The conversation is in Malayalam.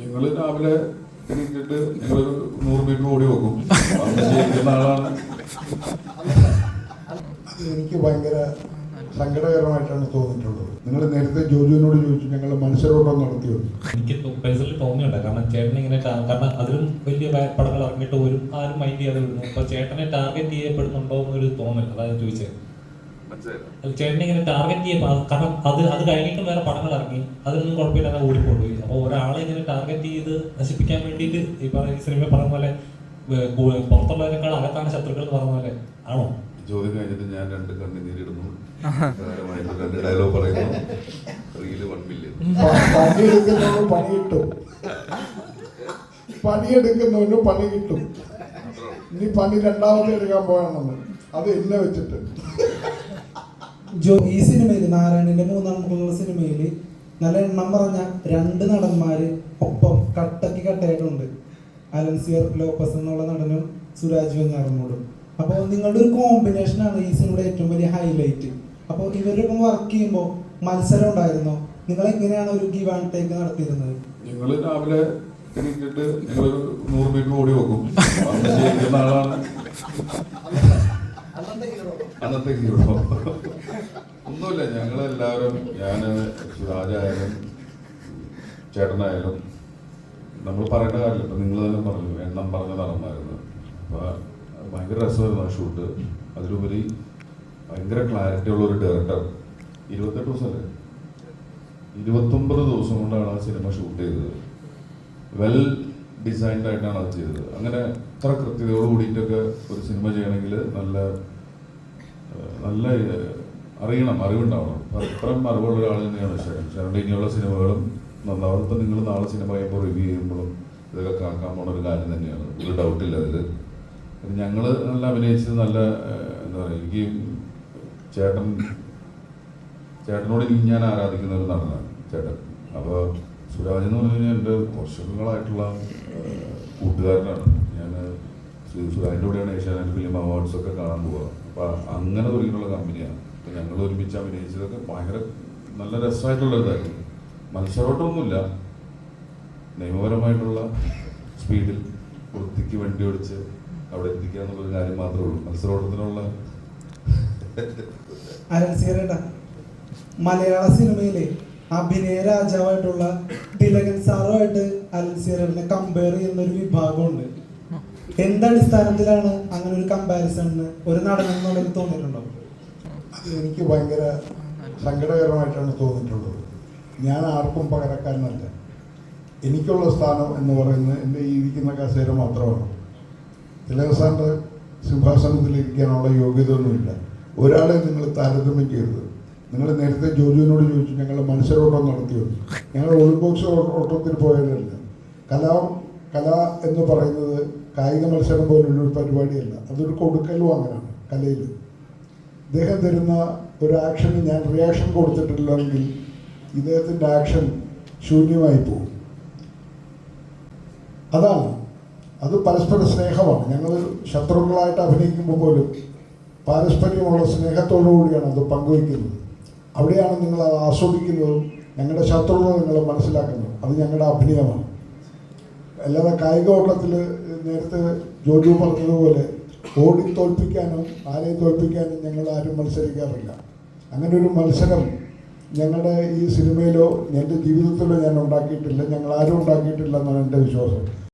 ഞങ്ങൾ രാവിലെ എണീറ്റിട്ട് നിങ്ങൾ നൂറ് മീറ്റർ ഓടി വെക്കും. ആളാണ്. എനിക്ക് ഭയങ്കര സങ്കടകരമായിട്ടാണ് തോന്നിയിട്ടുള്ളത്. നിങ്ങൾ നേരത്തെ ജോജുവിനോട് ചോദിച്ചു ഞങ്ങൾ മത്സരോട്ടം നടത്തിയോ? എനിക്ക് പേഴ്സണലി തോന്നിയുണ്ട് കാരണം ചേട്ടൻ ഇങ്ങനെ കാരണം അതിലും വലിയ പടങ്ങൾ ഇറങ്ങിയിട്ട് ഒരു ആരും മൈൻഡ് ചെയ്യാതെ വിടുന്നു. അപ്പൊ ചേട്ടനെ ടാർഗറ്റ് ചെയ്യപ്പെടുന്നുണ്ടോ എന്നൊരു തോന്നൽ. അതായത് ചോദിച്ചത്. അല്ല ചേട്ടനെ ഇങ്ങനെ ടാർഗറ്റ് അത് കാരണം അത് അത് കഴിഞ്ഞിട്ട് വേറെ പടങ്ങൾ ഇറങ്ങി. അതിനൊന്നും കുഴപ്പമില്ലാതെ ഓടിപ്പോയി അപ്പൊ ഒരാളെ ഇങ്ങനെ ടാർഗറ്റ് ചെയ്ത് നശിപ്പിക്കാൻ വേണ്ടിയിട്ട് ഈ പറയുന്ന സിനിമ പറഞ്ഞ പോലെ പുറത്തുള്ളവരെക്കാൾ അകത്താണ് ശത്രുക്കൾ എന്ന് പറഞ്ഞ പോലെ. ആണോ? ജോലി കഴിഞ്ഞിട്ട് ഞാൻ രണ്ട് കണ്ണുനീരിടുന്നു രണ്ട് ഡയലോഗ് പറയുന്നു. റീൽ വൺ മില്യൺ പണിയെടുക്കുന്നവന് പണി കിട്ടും. പണിയെടുക്കുന്നവന് പണി കിട്ടും. ഇനി പണി രണ്ടാമത്തെ എടുക്കാൻ പോയാണെന്ന് അത് എന്നെ വെച്ചിട്ട്. ജോ ഈ സിനിമയിൽ നാരായണന്റെ മൂന്നാം മുഖങ്ങൾ സിനിമയിൽ നല്ല എണ്ണം പറഞ്ഞ രണ്ട് നടന്മാര് ഒപ്പം കട്ടക്ക് കട്ടയായിട്ടുണ്ട് അലൻസിയർ ലോപ്പസ് എന്നുള്ള നടനും സുരാജ് വെഞ്ഞാറമ്മോടും. അപ്പോൾ നിങ്ങളുടെ ഒരു കോമ്പിനേഷൻ ആണ് ഈ സിനിമയുടെ ഏറ്റവും വലിയ ഹൈലൈറ്റ് അപ്പോൾ ഇവരൊപ്പം വർക്ക് ചെയ്യുമ്പോൾ മത്സരം ഉണ്ടായിരുന്നോ? നിങ്ങൾ എങ്ങനെയാണ് ഒരു ഗിവ് ആൻഡ് ടേക്ക് നടത്തിയിരുന്നത്? ഞങ്ങൾ രാവിലെ എണീറ്റിട്ട് ഞങ്ങളൊരു നൂറ് മീറ്റർ ഓടി വെക്കും അന്നത്തെ ഹീറോ ഒന്നുമില്ല ഞങ്ങളെല്ലാവരും ഞാൻ സുരാജായാലും ചേട്ടനായാലും നമ്മൾ പറയേണ്ട കാര്യമില്ല. ഇപ്പം നിങ്ങൾ തന്നെ പറഞ്ഞു എണ്ണം പറഞ്ഞ നടന്നായിരുന്നു അപ്പോൾ ഭയങ്കര രസമായിരുന്നു ആ ഷൂട്ട്. അതിലുപരി ഭയങ്കര ക്ലാരിറ്റി ഉള്ള ഒരു ഡയറക്ടർ ഇരുപത്തെട്ട് ദിവസമല്ലേ? ഇരുപത്തൊമ്പത് ദിവസം കൊണ്ടാണ് ആ സിനിമ ഷൂട്ട് ചെയ്തത്. വെൽ ഡിസൈൻഡ് ആയിട്ടാണ് അത് ചെയ്തത്. അങ്ങനെ അത്ര കൃത്യതയോട് കൂടിയിട്ടൊക്കെ ഒരു സിനിമ ചെയ്യണമെങ്കിൽ നല്ല നല്ല അറിയണം അറിവുണ്ടാവണം. അത്രയും അറിവുള്ള ഒരാൾ തന്നെയാണ് ശരൺ. ശരണിന്റെ ഇനിയുള്ള സിനിമകളും നന്നാവും. ഇപ്പം നിങ്ങൾ നാളെ സിനിമ കഴിയുമ്പോൾ റിവ്യൂ ചെയ്യുമ്പോഴും ഇതൊക്കെ കാക്കാൻ പോണ ഒരു കാര്യം തന്നെയാണ്. ഒരു ഡൗട്ടില്ല അതിൽ ഞങ്ങൾ നല്ല അഭിനയിച്ചത് നല്ല എന്താ പറയുക എനിക്ക് ചേട്ടൻ ചേട്ടനോട് ഇനി ഞാൻ ആരാധിക്കുന്ന ഒരു നടനാണ് ചേട്ടൻ. അപ്പോൾ സുരാജ് എന്ന് പറഞ്ഞു കഴിഞ്ഞാൽ എന്റെ വർഷങ്ങളായിട്ടുള്ള കൂട്ടുകാരനാണ്. ഞാൻ സുരാജിന്റെ കൂടെയാണ് ഏഷ്യാനെറ്റ് ഫിലിം അവാർഡ്സൊക്കെ കാണാൻ പോവുക അപ്പോൾ അങ്ങനെ തുടങ്ങിയിട്ടുള്ള കമ്പനിയാണ് അപ്പോൾ ഞങ്ങൾ ഒരുമിച്ച് അഭിനയിച്ചതൊക്കെ ഭയങ്കര നല്ല രസമായിട്ടുള്ള ഇതായിരുന്നു. മത്സരോട്ടമൊന്നുമില്ല നിയമപരമായിട്ടുള്ള സ്പീഡിൽ വൃത്തിക്ക് വണ്ടി ഓടിച്ച് അവിടെ എത്തിക്കുക എന്നുള്ളൊരു കാര്യം മാത്രമേ ഉള്ളൂ. മത്സരോട്ടത്തിനുള്ള മലയാള സിനിമയിലെ അഭിനയ രാജാവായിട്ടുള്ള തിലകൻ സാറുമായിട്ട് അലൻസിയറിനെ കമ്പയർ ചെയ്യുന്ന ഒരു വിഭാഗമുണ്ട്. എന്തടിസ്ഥാനത്തിലാണ് അങ്ങനെ ഒരു കമ്പാരിസൺ ഒരു നടനം എന്നുള്ളത് തോന്നിയിട്ടുണ്ടോ? എനിക്ക് ഭയങ്കര സങ്കടകരമായിട്ടാണ് തോന്നിയിട്ടുള്ളത്. ഞാൻ ആർക്കും പകരക്കാരനല്ല. എനിക്കുള്ള സ്ഥാനം എന്ന് പറയുന്നത് എന്റെ ഈ ഇരിക്കുന്ന കസേര മാത്രമാണ്. തിലകസാറിന്റെ സിംഹാസനത്തിൽ ഇരിക്കാനുള്ള യോഗ്യത ഒന്നുമില്ല ഒരാളെ നിങ്ങൾ താരതമ്യം ചെയ്യരുത്. നിങ്ങൾ നേരത്തെ ജോജുവിനോട് ചോദിച്ചു ഞങ്ങൾ മത്സരോട്ടം നടത്തിയത് ഞങ്ങൾ ഒളിമ്പോക്സ് ഓട്ടത്തിൽ പോയതല്ല. കലാ കല എന്ന് പറയുന്നത് കായിക മത്സരം പോലുള്ള ഒരു പരിപാടിയല്ല. അതൊരു കൊടുക്കലും അങ്ങനെയാണ് കലയിൽ ഇദ്ദേഹം തരുന്ന ഒരു ആക്ഷന് ഞാൻ റിയാക്ഷൻ കൊടുത്തിട്ടില്ലെങ്കിൽ ഇദ്ദേഹത്തിന്റെ ആക്ഷൻ ശൂന്യമായി പോകും. അതാണ്. അത് പരസ്പര സ്നേഹമാണ്. ഞങ്ങൾ ശത്രുക്കളായിട്ട് അഭിനയിക്കുമ്പോൾ പോലും പാരസ്പര്യമുള്ള സ്നേഹത്തോടു കൂടിയാണ് അത് പങ്കുവയ്ക്കുന്നത്. അവിടെയാണ് നിങ്ങൾ അത് ആസ്വദിക്കുന്നതും. ഞങ്ങളുടെ ശത്രുത നിങ്ങൾ മനസ്സിലാക്കുന്നു അത് ഞങ്ങളുടെ അഭിനയമാണ്. അല്ലാതെ കായിക ഓട്ടത്തിൽ നേരത്തെ ജോജു പറഞ്ഞതുപോലെ ഓടി തോൽപ്പിക്കാനോ ആരെയും തോൽപ്പിക്കാനോ ഞങ്ങൾ ആരും മത്സരിക്കാറില്ല. അങ്ങനെ ഒരു മത്സരം ഞങ്ങളുടെ ഈ സിനിമയിലോ എന്റെ ജീവിതത്തിലോ ഞാൻ ഉണ്ടാക്കിയിട്ടില്ല. ഞങ്ങൾ ആരും ഉണ്ടാക്കിയിട്ടില്ല എന്നാണ് എന്റെ വിശ്വാസം.